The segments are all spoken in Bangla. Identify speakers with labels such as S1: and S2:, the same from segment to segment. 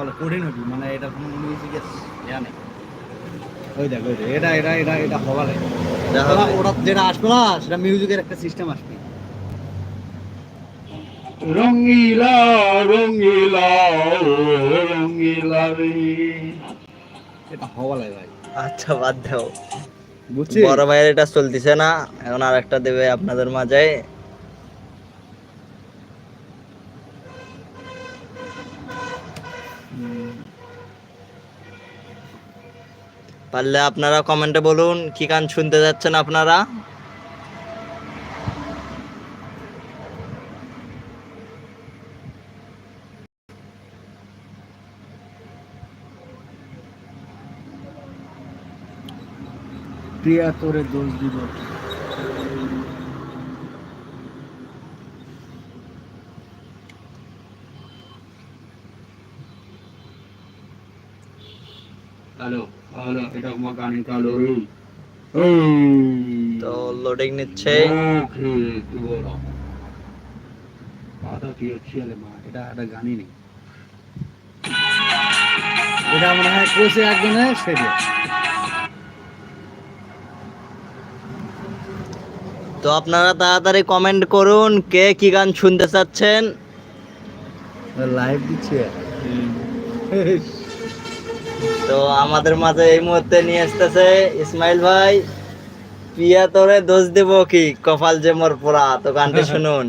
S1: বলে কঠিন হবি মানে এটা কোনো মিউজিকের ইয়া নেই। ওই দেখ ওই দেখ এটা এটা এটা এটা হওয়া ওটা যেটা আসবে না সেটা মিউজিকের একটা সিস্টেম আসবে।
S2: রঙ্গিলা রঙ্গিলা ও রে।
S1: এটা হওয়া লাগে ভাই।
S3: আচ্ছা বাদ দাও।
S1: বুঝছিস?
S3: বড় ভাইয়ের এটা চলতেছে না এখন আর একটা দেবে আপনাদের মাঝে। পারলে আপনারা কমেন্টে বলুন কি গান শুনতে যাচ্ছেন আপনারা?
S1: প্রিয়া তোরে দোষ দিব।
S2: হ্যালো হ্যালো এটা আমার গান কালো
S3: তো লোডিং নিচ্ছে।
S2: কি
S1: কথা কি হচ্ছে মা এটা একটা গানই নেই। এটা মনে হয় কোচে একজনে সেটা
S3: তো আপনারা তাড়াতাড়ি কমেন্ট করুন কে কি গান শুনতে চাচ্ছেন?
S1: লাইভ দিচ্ছে।
S3: তো আমাদের মাঝে এই মুহূর্তে নিয়ে আসতেছে ইসমাইল ভাই। পিয়া তোরে দোষ দেব কি? কপাল যে মোর পোড়া তো গানটি শুনুন।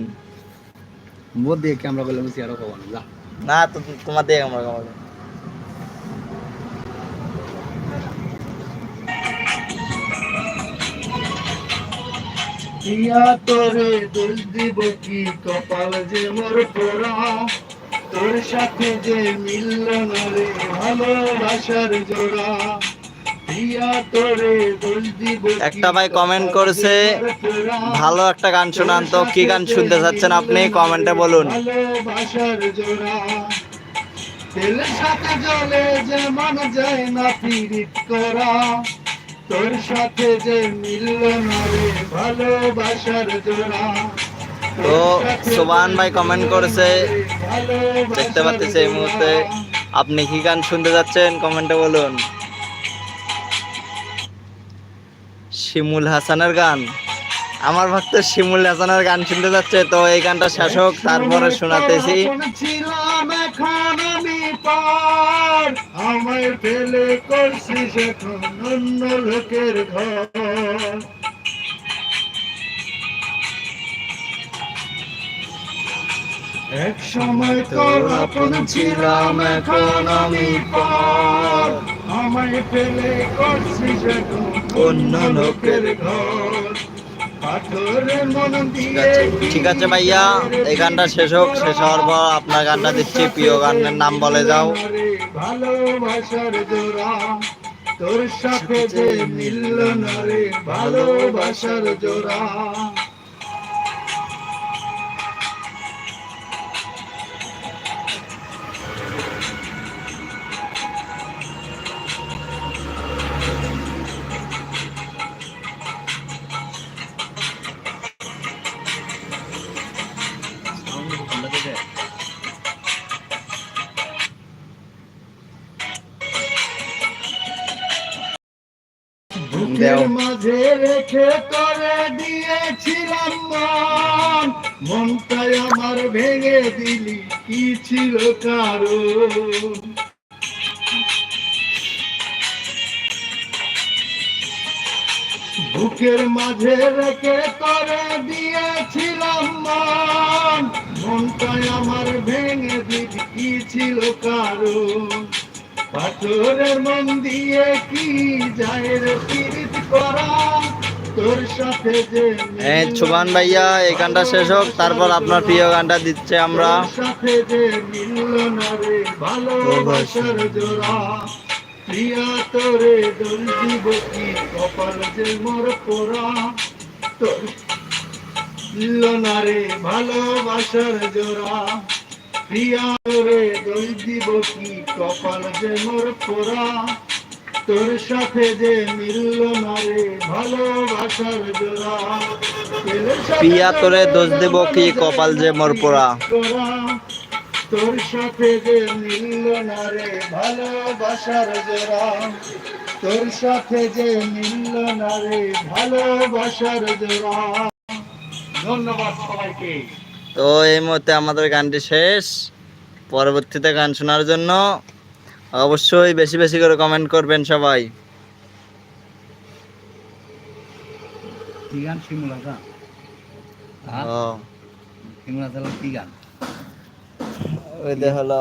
S1: মোর দিয়ে
S3: না তো তোমার দিয়ে আমরা
S2: ইয়া তোরে দোষ দিব কি? কপাল যে মোর পোড়া তোর সাথে যে মিলল না রে ভালোবাসার জোড়া।
S3: একটা ভাই
S2: কমেন্ট
S3: করেছে। ভালো একটা গান শোনান তো কি গান শুনতে চাচ্ছেন আপনি? কমেন্টে বলুন।
S2: তোর সাথে যে মিলল না রে ভালোবাসার জোড়া।
S3: তো সোবান ভাই কমেন্ট করেছে, দেখতে পাচ্ছি এই মুহূর্তে। আপনি কি গান শুনতে যাচ্ছেন? কমেন্টে বলুন। শিমুল হাসানের গান। আমার ভক্ত শিমুল হাসানের গান শুনতে যাচ্ছে, তো এই গানটা শেষ হোক, তারপরে শোনাতেছি।
S2: ফেলে অন্য লোকের ঘর। এক সময় তোর আপন ছিলাম এখন আমি পার। আমায় ফেলে করছিস এখন
S3: অন্য লোকের
S2: ঘর।
S3: ঠিক আছে ঠিক আছে ভাইয়া এই গানটা শেষ হোক শেষ হওয়ার পর আপনার গানটা দিচ্ছি প্রিয় গানের নাম বলে যাও।
S2: ভালোবাসার জোড়া তোর সাথে যে মিলল না রে ভালোবাসার জোড়া। মাঝে রেখে করে দিয়েছিলাম আমার ভেঙে দিলি, কি ছিল কারণ? বুকের মাঝে রেখে করে দিয়েছিলাম মন। মনটাই আমার ভেঙে দিলি, কি ছিল কারণ? পাথরের মন দিয়ে কি যায় রে পীড়িত করা?
S3: হ্যাঁ সুবান ভাইয়া এই গানটা শেষ হোক তারপর আপনার প্রিয় গানটা দিচ্ছে আমরা।
S2: ভালোবাসার জোড়া। প্রিয়া রে প্রিয়া দিব কি? কপাল যে মোর পোড়া। তোর সাথে যে মিলল না রে ভালোবাসার জোড়া।
S3: পিয়া তোরে দোষ দেব কি? কপাল যে মোর পোড়া।
S2: তোর সাথে যে মিলল না রে ভালোবাসার জোড়া। তোর সাথে যে মিলল না রে ভালোবাসার জোড়া। ধন্যবাদ সবাইকে।
S3: তো এই মুহূর্তে আমাদের গানটি শেষ। পরবর্তীতে গান শোনার জন্য অবশ্যই বেশি বেশি করে কমেন্ট করবেন সবাই। ও।
S1: শিমুলা কি গান?
S3: ওই দেখ হলো